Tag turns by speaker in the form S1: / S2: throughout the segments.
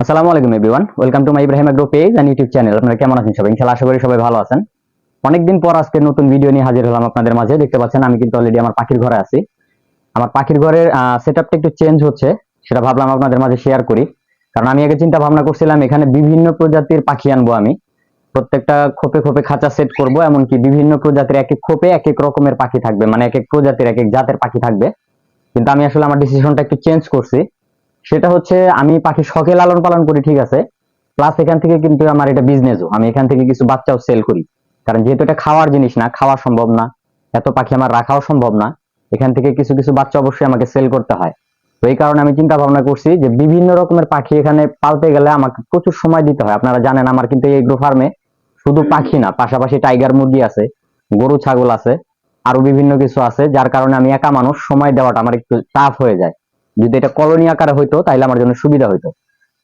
S1: আসসালামু আলাইকুম everyone welcome to my Ibrahim agro page and YouTube channel আপনারা কেমন আছেন সবাই? ইনশাআল্লাহ আশা করি সবাই ভালো আছেন। অনেকদিন পর আজকে নতুন ভিডিও নিয়ে হাজির হলাম আপনাদের মাঝে। দেখতে পাচ্ছেন, আমি কিন্তু অলরেডি আমার পাখির ঘরে আছি। আমার পাখির ঘরের সেটআপটা একটু চেঞ্জ হচ্ছে, সেটা ভাবলাম আপনাদের মাঝে শেয়ার করি। কারণ আমি আগে চিন্তা ভাবনা করছিলাম, এখানে বিভিন্ন প্রজাতির পাখি আনব আমি। প্রত্যেকটা খোপে খোপে খাঁচা সেট করব, এমনকি বিভিন্ন প্রজাতির এক এক খোপে এক এক রকমের পাখি থাকবে। মানে এক এক প্রজাতির এক এক জাতের পাখি থাকবে। কিন্তু আমি আসলে আমার ডিসিশনটা একটু চেঞ্জ করছি। সেটা হচ্ছে আমি পাখি শখে লালন পালন করি ঠিক আছে? প্লাস এখান থেকে কিন্তু আমার এটা বিজনেসও আমি এখান থেকে কিছু বাচ্চাও সেল করি। কারণ যেহেতু এটা খাওয়ার জিনিস না খাওয়া সম্ভব না এত পাখি আমার রাখাও সম্ভব না এখান থেকে কিছু কিছু বাচ্চা অবশ্যই আমাকে সেল করতে হয়। তো এই কারণে আমি চিন্তা ভাবনা করছি যে বিভিন্ন রকমের পাখি এখানে পালতে গেলে আমাকে প্রচুর সময় দিতে হয়। আপনারা জানেন আমার কিন্তু এই এগ্রো ফার্মে শুধু পাখি না পাশাপাশি টাইগার মুরগি আছে গরু ছাগল আছে আরও বিভিন্ন কিছু আছে যার কারণে আমি একা মানুষ সময় দেওয়াটা আমার একটু টাফ হয়ে যায়। যদি এটা কলোনি আকারে হইতো তাহলে আমার জন্য সুবিধা হইতো।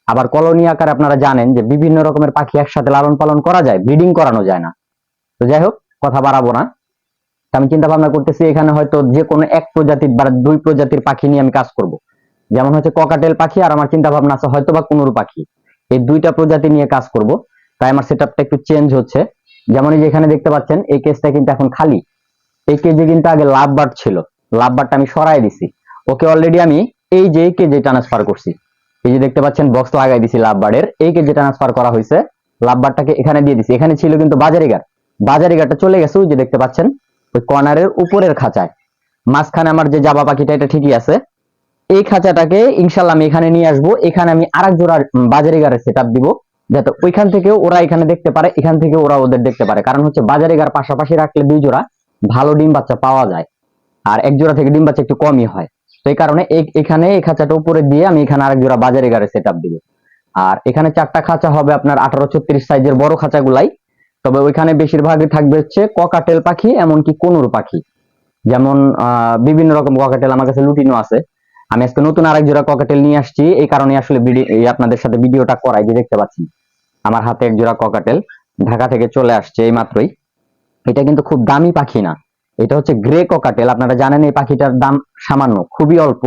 S1: আবার কলোনি আকারে আপনারা জানেন যে বিভিন্ন রকমের পাখি একসাথে লালন পালন করা যায়, ব্রিডিং করানো যায় না। তো যাই হোক, কথা বাড়াবো না। আমি চিন্তা ভাবনা করতেছি, এখানে হয়তো যে কোনো এক প্রজাতির বা দুই প্রজাতির পাখি নিয়ে আমি কাজ করব। যেমন হচ্ছে ককাটেল পাখি আর আমার চিন্তা ভাবনা আছে হয়তো বা কুনুর পাখি। এই দুইটা প্রজাতি নিয়ে কাজ করব। তাই আমার সেটআপটা একটু চেঞ্জ হচ্ছে। যেমন এই যে এখানে দেখতে পাচ্ছেন, এই কেসটা কিন্তু এখন খালি। এই কেজে কিন্তু আগে লাভ বার্ড ছিল। লাভ বার্ডটা আমি সরাই দিছি। ওকে অলরেডি আমি এই যে কেজে ট্রান্সফার করছি, এই যে দেখতে পাচ্ছেন বক্স লাগাই দিছি লাভ বার্ডের এই কেজে ট্রান্সফার করা হয়েছে লাভ বার্ডটাকে এখানে দিয়ে দিছি, এখানে ছিল কিন্তু বাজারি গার বাজারি গারটা চলে গেছে ওই যে দেখতে পাচ্ছেন, ওই কর্নারের উপরের খাঁচায়, মাঝখানে আমার যে জাবা পাখিটা, এটা ঠিকই আছে, এই খাঁচাটাকে ইনশাল্লাহ আমি এখানে নিয়ে আসব, এখানে আমি আরেক জোড়া বাজারি গারের সেট দিব, যাতে ওইখান থেকেও ওরা এখানে দেখতে পারে, এখান থেকে ওরা ওদের দেখতে পারে, কারণ হচ্ছে বাজারি গার পাশাপাশি রাখলে দুই জোড়া ভালো ডিম বাচ্চা পাওয়া যায়, আর এক জোড়া থেকে ডিম বাচ্চা একটু কমই হয়। এই কারণে এখানে এই খাঁচাটা উপরে দিয়ে আমি এখানে আরেক জোড়া বাজারে গাড়ি সেট আপ দিব। আর এখানে চারটা খাঁচা হবে আপনার আঠারো ছত্রিশ সাইজের বড় খাঁচাগুলাই। তবে ওইখানে বেশিরভাগই থাকবে হচ্ছে ককাটেল পাখি এমনকি কোনুর পাখি। যেমন বিভিন্ন রকম ককাটেল আমার কাছে লুটিনো আছে। আমি আজকে নতুন আরেক জোড়া ককাটেল নিয়ে আসছি। এই কারণে আসলে আপনাদের সাথে ভিডিওটা করাই যে দেখতে পাচ্ছি আমার হাতে এক জোড়া ককাটেল ঢাকা থেকে চলে আসছে এই মাত্রই এটা কিন্তু খুব দামি পাখি না। এটা হচ্ছে গ্রে ককাটেল আপনারা জানেন এই পাখিটার দাম সামান্য, খুবই অল্প।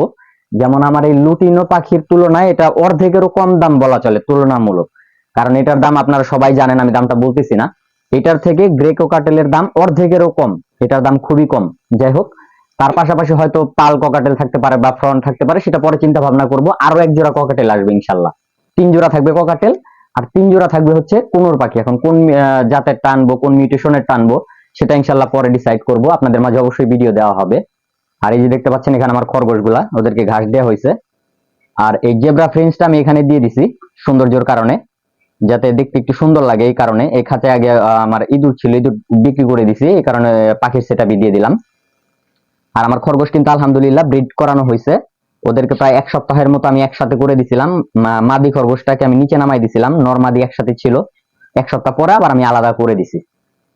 S1: যেমন আমার এই লুটিনো পাখির তুলনায় এটা অর্ধেকেরও কম দাম বলা চলে, তুলনামূলক। কারণ এটার দাম আপনারা সবাই জানেন, আমি দামটা বলতেছি না। এটার থেকে গ্রে কোকাটেলের দাম অর্ধেকেরও কম, এটার দাম খুবই কম। যাই হোক, তার পাশাপাশি হয়তো পাল ককাটেল থাকতে পারে বা ফ্রন্ট থাকতে পারে, সেটা পরে চিন্তা ভাবনা করব। আরও এক জোড়া ককাটেল আসবে ইনশাল্লাহ তিন জোড়া থাকবে ককাটেল আর তিন জোড়া থাকবে হচ্ছে কোনোর পাখি। এখন কোন জাতের টানবো, কোন মিউটেশনের টানবো সেটা ইনশাল্লাহ পরে ডিসাইড করব। আপনাদের মাঝে অবশ্যই ভিডিও দেওয়া হবে। আর এই যে দেখতে পাচ্ছেন এখানে আমার খরগোশগুলা, ওদেরকে ঘাস দেওয়া হয়েছে। আর এই জেব্রা ফ্রেঞ্চটা আমি এখানে দিয়ে দিছি সৌন্দর্যের কারণে, যাতে দেখতে একটু সুন্দর লাগে এই কারণে। এই খাঁচায় আগে আমার ইঁদুর ছিল, ইঁদুর বিক্রি করে দিছি, এই কারণে পাখির সেটা দিয়ে দিলাম। আর আমার খরগোশ কিন্তু আলহামদুলিল্লাহ ব্রিড করানো হয়েছে। ওদেরকে প্রায় এক সপ্তাহের মতো আমি একসাথে করে দিছিলাম। মাদি খরগোশটাকে আমি নিচে নামাই দিছিলাম। নর্মাদি একসাথে ছিল। এক সপ্তাহ পরে আবার আমি আলাদা করে দিছি।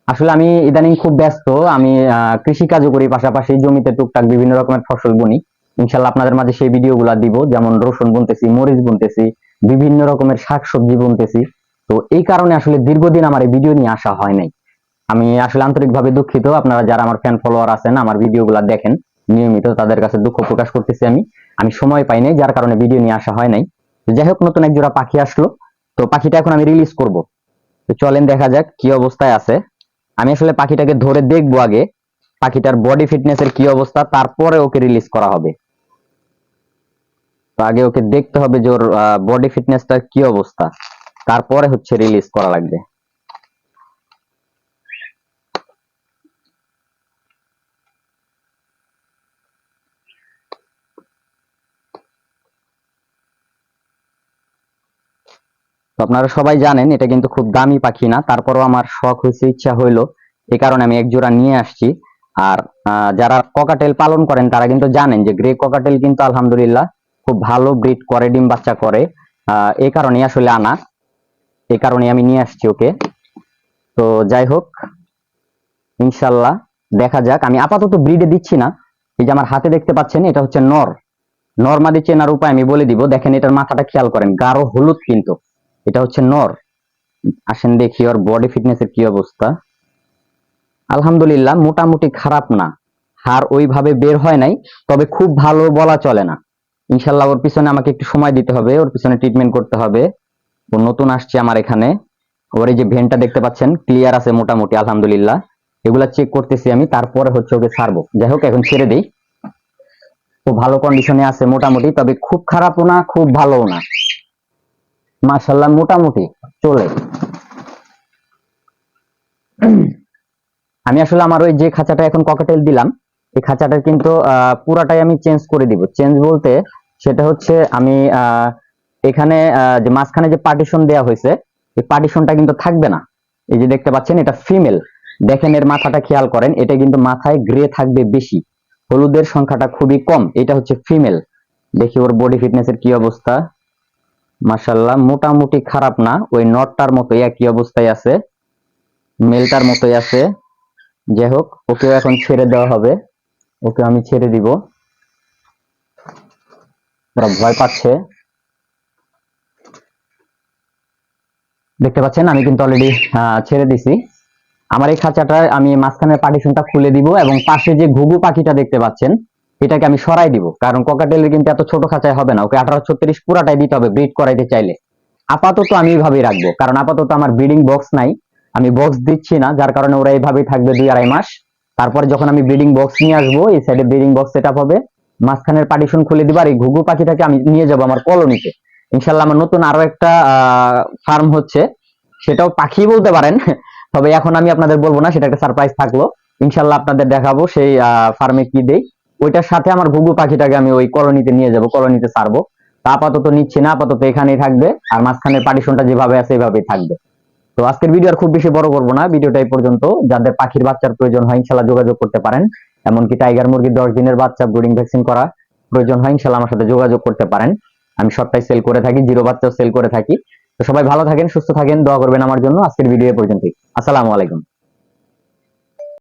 S1: আসলে আমি ইদানিং খুব ব্যস্ত। আমি আহ, কৃষিকাজও করি পাশাপাশি জমিতে টুকটাক বিভিন্ন রকমের ফসল বুনি। ইনশাল্লাহ আপনাদের মাঝে সেই ভিডিওগুলো দিব যেমন রসুন বুনতেছি মরিচ বুনতেছি বিভিন্ন রকমের শাকসবজি বুনতেছি। তো এই কারণে আসলে দীর্ঘদিন আমার এই ভিডিও নিয়ে আসা হয় নাই। আমি আসলে আন্তরিকভাবে দুঃখিত আপনারা যারা আমার ফ্যান ফলোয়ার আছেন আমার ভিডিওগুলো দেখেন নিয়মিত তাদের কাছে দুঃখ প্রকাশ করতেছি আমি। আমি সময় পাই নাই যার কারণে ভিডিও নিয়ে আসা হয় নাই। যাই হোক নতুন এক জোড়া পাখি আসলো। তো পাখিটা এখন আমি রিলিজ করব। তো চলেন দেখা যাক কি অবস্থায় আছে। আমি আসলে পাখিটাকে ধরে দেখব আগে, পাখিটার বডি ফিটনেস এর কি অবস্থা, তারপরে ওকে রিলিজ করা হবে। তো আগে ওকে দেখতে হবে যে ওর বডি ফিটনেসটার কি অবস্থা, তারপরে হচ্ছে রিলিজ করা লাগবে। তো আপনারা সবাই জানেন এটা কিন্তু খুব দামি পাখি না। তারপরও আমার শখ হয়েছে ইচ্ছা হইল। এই কারণে আমি এক জোড়া নিয়ে আসছি। আর যারা ককাটেল পালন করেন তারা কিন্তু জানেন যে গ্রে ককাটেল কিন্তু আলহামদুলিল্লাহ খুব ভালো ব্রিড করে ডিম বাচ্চা করে। আহ, এই কারণে আসলে আনা। এই কারণে আমি নিয়ে আসছি ওকে। তো যাই হোক ইনশাল্লাহ দেখা যাক। আমি আপাতত ব্রিডে দিচ্ছি না। এই যে আমার হাতে দেখতে পাচ্ছেন এটা হচ্ছে নর। নর্মাদি চেনার উপায় আমি বলে দিব। দেখেন এটার মাথাটা খেয়াল করেন গাঢ় হলুদ কিন্তু। এটা হচ্ছে নর। আসেন দেখি ওর বডি ফিটনেসের কি অবস্থা। আলহামদুলিল্লাহ, মোটামুটি খারাপ না। হার ওইভাবে বের হয় নাই, তবে খুব ভালো বলা চলে না। ইনশাল্লাহ ওর পিছনে আমাকে একটু সময় দিতে হবে, ওর পিছনে ট্রিটমেন্ট করতে হবে। ও নতুন আসছে আমার এখানে। ওর এই যে ভেনটা দেখতে পাচ্ছেন ক্লিয়ার আছে মোটামুটি, আলহামদুলিল্লাহ। এগুলা চেক করতেছি আমি, তারপরে হচ্ছে ওকে ছাড়বো। যাই হোক, এখন ছেড়ে দেই। ও ভালো কন্ডিশনে আছে মোটামুটি, তবে খুব খারাপও না, খুব ভালোও না। মাশাল্লাহ মোটামুটি চলে। আমি আসলে আমার ওই যে খাঁচাটা এখন ককাটেল দিলাম, এই খাঁচাটার কিন্তু পুরাটাই আমি চেঞ্জ করে দিব। চেঞ্জ বলতে সেটা হচ্ছে আমি এখানে যে মাঝখানে যে পার্টিশন দেওয়া হয়েছে, এই পার্টিশনটা কিন্তু থাকবে না। এই যে দেখতে পাচ্ছেন, এটা ফিমেল দেখেন এর মাথাটা খেয়াল করেন, এটা কিন্তু মাথায় গ্রে থাকবে বেশি। হলুদের সংখ্যাটা খুবই কম, এটা হচ্ছে ফিমেল দেখি ওর বডি ফিটনেসের কি অবস্থা। মাশাল্লাহ মোটামুটি খারাপ না। ওই নটটার মতো একই অবস্থায় আছে। মেলটার মতোই আছে। যাই হোক, ওকেও এখন ছেড়ে দেওয়া হবে। ওকে আমি ছেড়ে দিব। ওরা ভয় পাচ্ছে। দেখতে পাচ্ছেন? আমি কিন্তু অলরেডি ছেড়ে দিছি। আমার এই খাঁচাটায় আমি মাঝখানের পার্টিশনটা খুলে দিব এবং পাশে যে ঘুঘু পাখিটা দেখতে পাচ্ছেন এটাকে আমি সরাই দিব। কারণ ককাটেলের কিন্তু এত ছোট খাঁচায় হবে না। ওকে আঠারো ছত্রিশ পুরাটাই দিতে হবে ব্রিড করাইতে চাইলে। আপাতত আমি এইভাবেই রাখব। কারণ আপাতত আমার ব্রিডিং বক্স নাই। আমি বক্স দিচ্ছি না, যার কারণে ওরা এইভাবেই থাকবে দুই আড়াই মাস। তারপরে যখন আমি ব্রিডিং বক্স নিয়ে আসব, এই সাইডে ব্রিডিং বক্স সেট হবে। মাঝখানের পার্টিশন খুলে দিব আর এই ঘুঘু পাখিটাকে আমি নিয়ে যাব আমার কলোনিতে ইনশাল্লাহ আমার নতুন আরও একটা ফার্ম হচ্ছে। সেটাও পাখি বলতে পারেন। তবে এখন আমি আপনাদের বলব না, সেটা একটা সারপ্রাইজ থাকল। ইনশাল্লাহ আপনাদের দেখাবো সেই ফার্মে কি দেই ওইটার সাথে আমার ঘুঘু পাখিটাকে আমি ওই কলোনিতে নিয়ে যাব, কলোনিতে ছাড়বো। তা আপাতত নিচ্ছি না, আপাতত এখানেই থাকবে, আর মাঝখানের পার্টিশনটা যেভাবে আছে এইভাবেই থাকবে। তো আজকের ভিডিও আর খুব বেশি বড় করব না, ভিডিওটা এই পর্যন্ত। যাদের পাখির বাচ্চার প্রয়োজন হয়, ইনশাল্লাহ যোগাযোগ করতে পারেন। এমনকি টাইগার মুরগির দশ দিনের বাচ্চা, ব্রুডিং ভ্যাকসিন করা প্রয়োজন হয়, ইনশাল্লাহ আমার সাথে যোগাযোগ করতে পারেন। আমি সবটাই সেল করে থাকি, জিরো বাচ্চাও সেল করে থাকি। তো সবাই ভালো থাকেন, সুস্থ থাকেন, দোয়া করবেন আমার জন্য। আজকের ভিডিও এ পর্যন্তই। আসসালামু আলাইকুম।